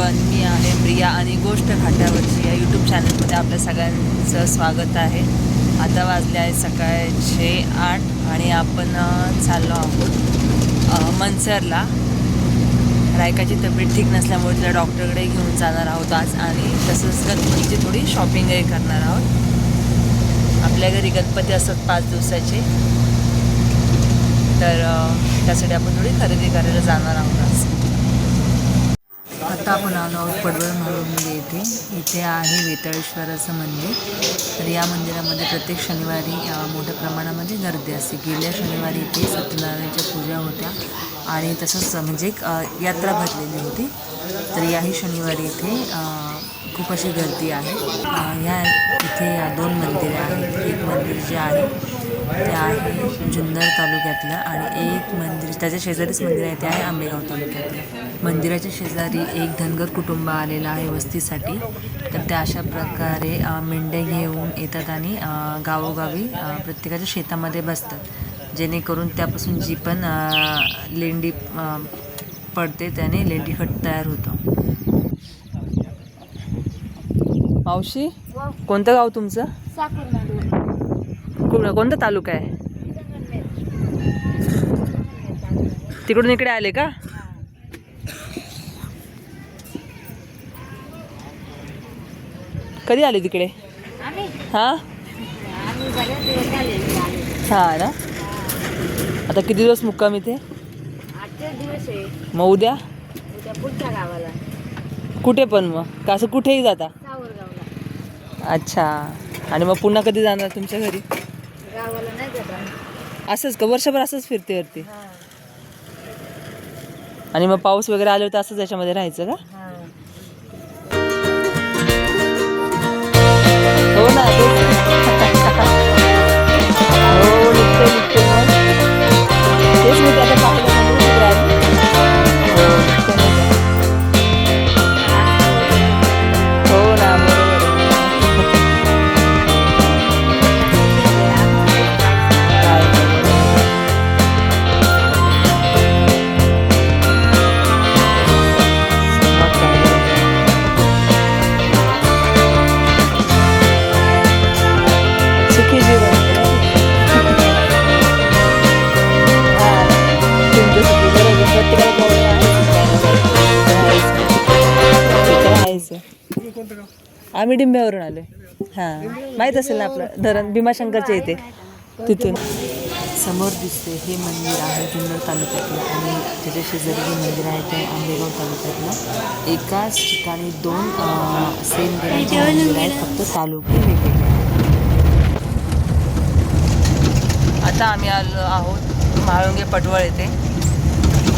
Everyone मी आहे प्रिया आणि गोष्ट घाटावरची. या यूट्यूब चॅनलमध्ये आपल्या सगळ्यांचं स्वागत आहे. आता वाजले आहे सकाळचे आठ आणि आपण चाललो आहोत मनसरला. रायकाची तब्येत ठीक नसल्यामुळे तिला डॉक्टरकडे घेऊन जाणार आहोत आज आणि तसंच गणपतीची थोडी शॉपिंगही करणार आहोत. आपल्या घरी गणपती असतात पाच दिवसाचे. तर त्यासाठी आपण थोडी खरेदी करायला जाणार आहोत आज. आता आपण आलो आहोत पडवळ म्हाळुंगे येथे. इथे आहे वेताळेश्वराचं मंदिर. तर या मंदिरामध्ये प्रत्येक शनिवारी मोठ्या प्रमाणामध्ये गर्दी असते. गेल्या शनिवारी इथे सत्यनारायणाच्या पूजा होत्या आणि तसंच म्हणजे एक यात्रा भरलेली होती. तर याही शनिवारी इथे खूप अशी गर्दी आहे. ह्या इथे या दोन मंदिरे आहेत. एक मंदिर जे आहे ते आहे जुन्नर तालुक्यातलं आणि एक मंदिर त्याच्या शेजारीच मंदिर आहे ते आहे आंबेगाव तालुक्यातलं. मंदिराच्या शेजारी एक धनगर कुटुंब आलेलं आहे वस्तीसाठी. तर त्या अशा प्रकारे मेंढ्या घेऊन येतात आणि गावोगावी प्रत्येकाच्या शेतामध्ये बसतात. जेणेकरून त्यापासून जी पण लेंडी पडते त्याने लेंडी खट तयार होतं. मावशी कोणतं गाव तुमचं? कुठं कोणता तालुका आहे? तिकडून इकडे आले का? कधी आले तिकडे? हां. हां ना? आता किती दिवस मुक्काम इथे? मग उद्या? कुठे पण मग? का असं कुठेही जाता? अच्छा. आणि मग पुन्हा कधी जाणार तुमच्या घरी? गावाला नाही जात. असंच का? वर्षभर असंच फिरते वरती? आणि मग पाऊस वगैरे आल्यावर तर असंच याच्यामध्ये राहायचं का? आम्ही डिंब्यावरून आलोय. हां. माहीत असेल ना आपलं? धरण भीमाशंकरच्या इथे. तिथून. समोर दिसते हे मंदिर आहे जुन्नर तालुक्यातलं आणि त्याच्या शेजारी जे मंदिर आहे ते आंबेगाव तालुक्यातलं. एकाच ठिकाणी दोन सेम मंदिर आहेत फक्त तालुके वेगवेगळे. आता आम्ही आलो आहोत म्हाळुंगे पटवळ येथे.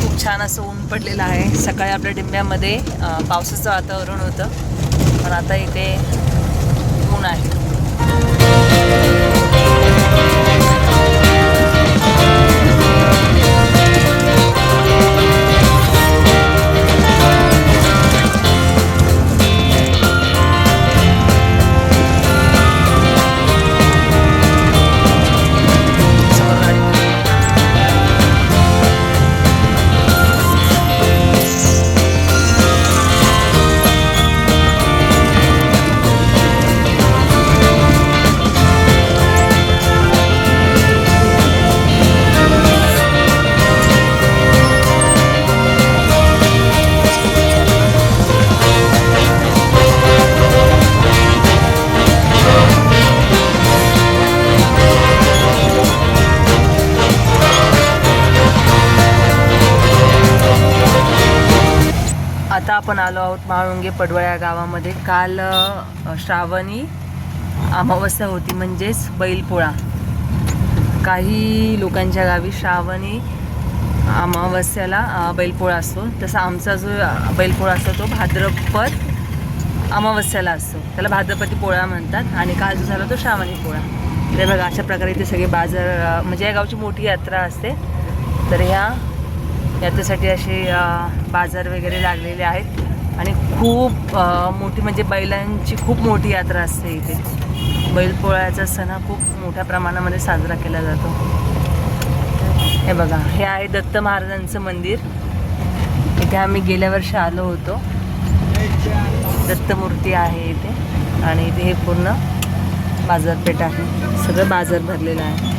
खूप छान असं ऊन पडलेलं आहे. सकाळी आपल्या डिंब्यामध्ये पावसाचं वातावरण होतं. पण आता इथे ऊन आहे. आपण आलो आहोत माळुंगे पडवळ या गावामध्ये. काल श्रावणी अमावस्या होती म्हणजेच बैलपोळा. काही लोकांच्या गावी श्रावणी अमावस्याला बैलपोळा असतो. तसा आमचा जो बैलपोळा असतो तो भाद्रपद अमावस्याला असतो. त्याला भाद्रपदी पोळा म्हणतात आणि काल जो झाला तो श्रावणी पोळा. तर बघा अशा प्रकारे इथे सगळे बाजार म्हणजे या गावची मोठी यात्रा असते. तर ह्या यात्रेसाठी असे बाजार वगैरे लागलेले आहेत. आणि खूप मोठी म्हणजे बैलांची खूप मोठी यात्रा असते इथे. बैलपोळ्याचा सण हा खूप मोठ्या प्रमाणामध्ये साजरा केला जातो. हे बघा हे आहे दत्त महाराजांचं मंदिर. इथे आम्ही गेल्या वर्षी आलो होतो. दत्तमूर्ती आहे इथे. आणि इथे हे पूर्ण बाजारपेठ आहे. सगळं बाजार भरलेलं आहे.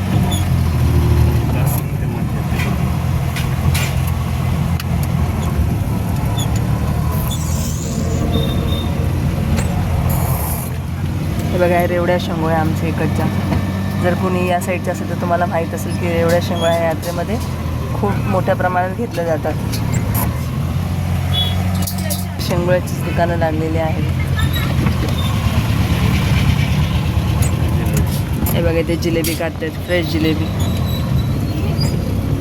हे बघा रेवड्या शेंगोळ्या आमच्या इकडच्या. जर कोणी या साईडच्या असेल तर तुम्हाला माहीत असेल की रेवड्या शेंगोळ्या यात्रेमध्ये खूप मोठ्या प्रमाणात घेतल्या जातात. शेंगोळ्याची दुकानं लागलेली आहेत. हे बघा ते जिलेबी काढतात फ्रेश जिलेबी.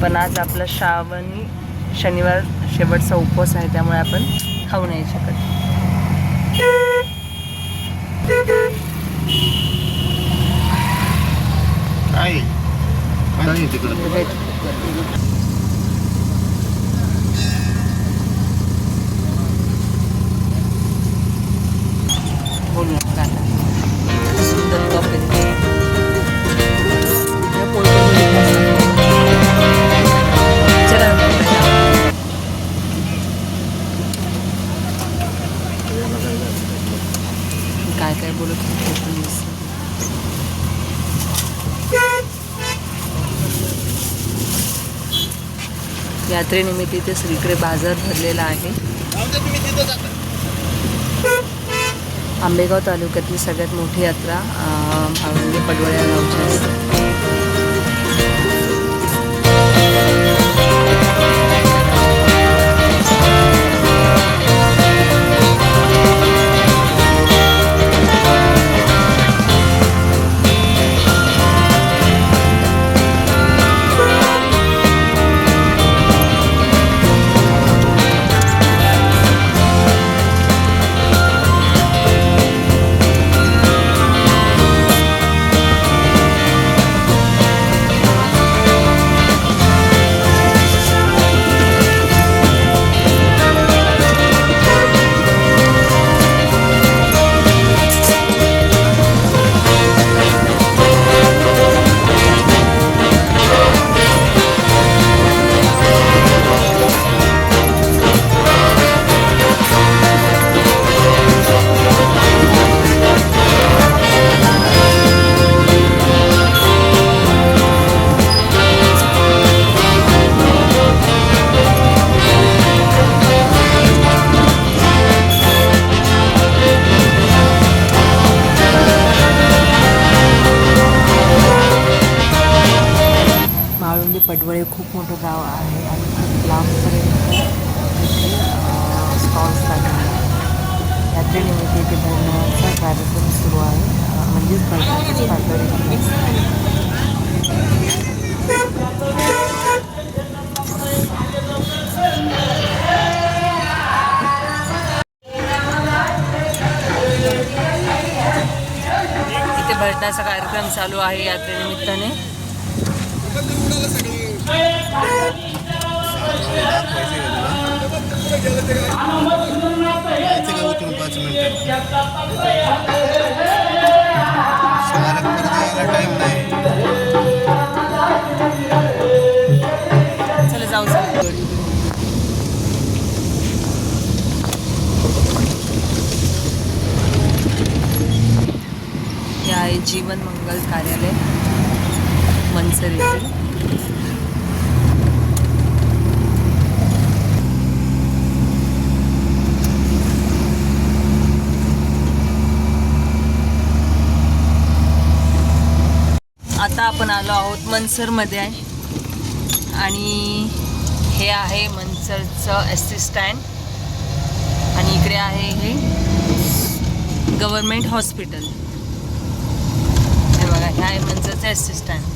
पण आज आपला श्रावणी शनिवार शेवटचा उपवास आहे त्यामुळे आपण खाऊ नाही शकत काय काय तिकडं बोलूया यात्रेनिमित्त इथे सगळीकडे बाजार भरलेला आहे. आंबेगाव तालुक्यातली सगळ्यात मोठी यात्रा म्हणजे पडवळ्या गावची असते. पडवळे खूप मोठं गाव आहे आणि खूप लांबपर्यंत इथे स्टॉल्स लागले यात्रेनिमित्त इथे भरण्याचा कार्यक्रम सुरू आहे. म्हणजेच भरण्याचा पातळी इथे भरण्याचा कार्यक्रम चालू आहे यात्रेनिमित्ताने. पाच मिनिटं टाईम नाही चला जाऊ हे आहे जीवन मंगल कार्यालय मनसर येथे आता आपण आलो आहोत मनसरमध्ये आहे. आणि हे आहे मनसरचं एस टी स्टँड आणि इकडे आहे हे गव्हर्मेंट हॉस्पिटल. हे बघा हे आहे मनसरचं एस टी स्टँड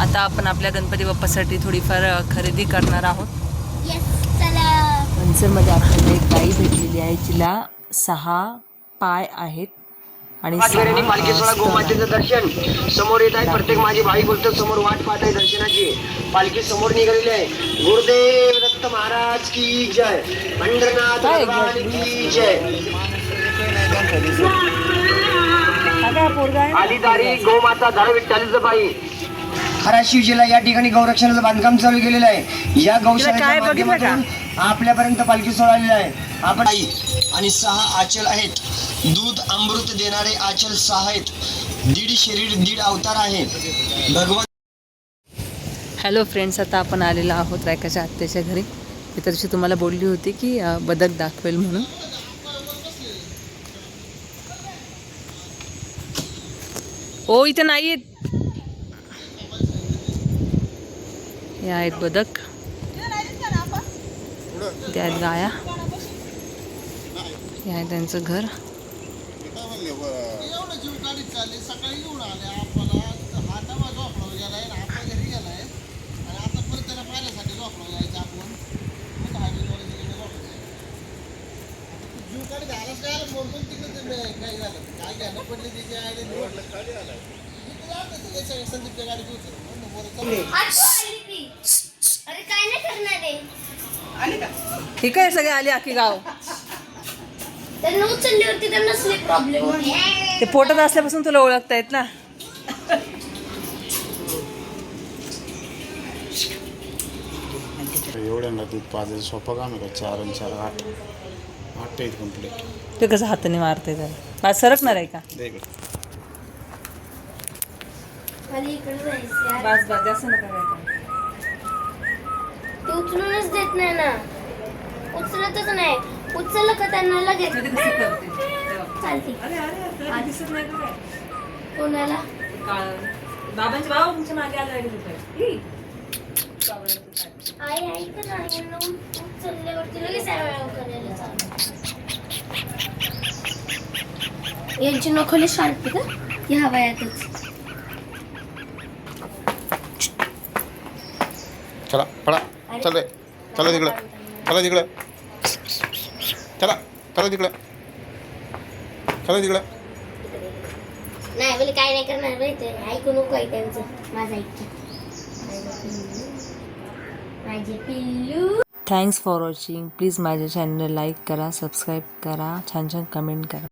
आता आपण आपल्या गणपती बाप्पासाठी थोडीफार खरेदी करणार आहोत. मनसरमध्ये आपल्याला एक गाई भेटलेली आहे जिला सहा पाय आहेत आणि. गोमातेचं दर्शन. समोर येत आहे प्रत्येक माझी भाई बोलतो समोर वाट पाहत आहे दर्शनाची. पालखी समोर निघालेली आहे. गुरुदेव दत्त महाराज की जय. पंढरनाथ की जय? आलीदारी गोमाता धाड विठ्ठलीचं बाई. खरा शिवजीला या ठिकाणी गौरक्षणाचं बांधकाम चालू केलेलं आहे. या काय गौशाळेच्या? माध्यमातून आपल्यापर्यंत पालखी सोहळा आलेला आहे. आपण आई आणि सहा आचल आहेत. दूध अमृत देणारे आचल सहा आहेत. दीड शरीर दीड अवतार आहे. भगवान हॅलो फ्रेंड्स आता आपण आलेलो आहोत रायकाच्या आत्याच्या घरी. मी तशी तुम्हाला बोलली होती की बदक दाखवेल म्हणून. ओ इथं नाही आहेत हे आहेत बदक. त्यात आहेत गाया. हे आहे त्यांचं घर. ठीक आहे सगळे आले आखी गाव. त्यांना उचलल्यावरती त्यांना स्लीप प्रॉब्लेम ते पोटात असल्यापासून तुला ओळखतायत ना? एवढ्यांना दूध पाजायचं सोपं काम आहे का? चार आणि चार आठ. आठ आहेत कंप्लीट ते कसं हाताने मारते त्याला? माझं सरकणार आहे का? दे इकडे. मला इकडे जायचं यार. बस बस जास्त नका ते उचलूनच देत नाही ना. उचलतच नाही. उचललं का त्यांना लगेच? चालते कोणाला? बाबांचे बाबा तुमच्या मागे आलं आई उचलल्यावरती लगेच करायला यांची नखली शार्प का? ह्या वयातच. चला पळा. चल चला तिकडं. चला तिकडं. चला चला तिकडं. चला तिकडं. नाही बोले काय नाही करणार माहिती ऐकू नको आहे त्यांचं माझं ऐक माझे पिल्लू. थँक्स फॉर वॉचिंग प्लीज माझ्या चॅनल लाईक करा सबस्क्राईब करा छान छान कमेंट करा.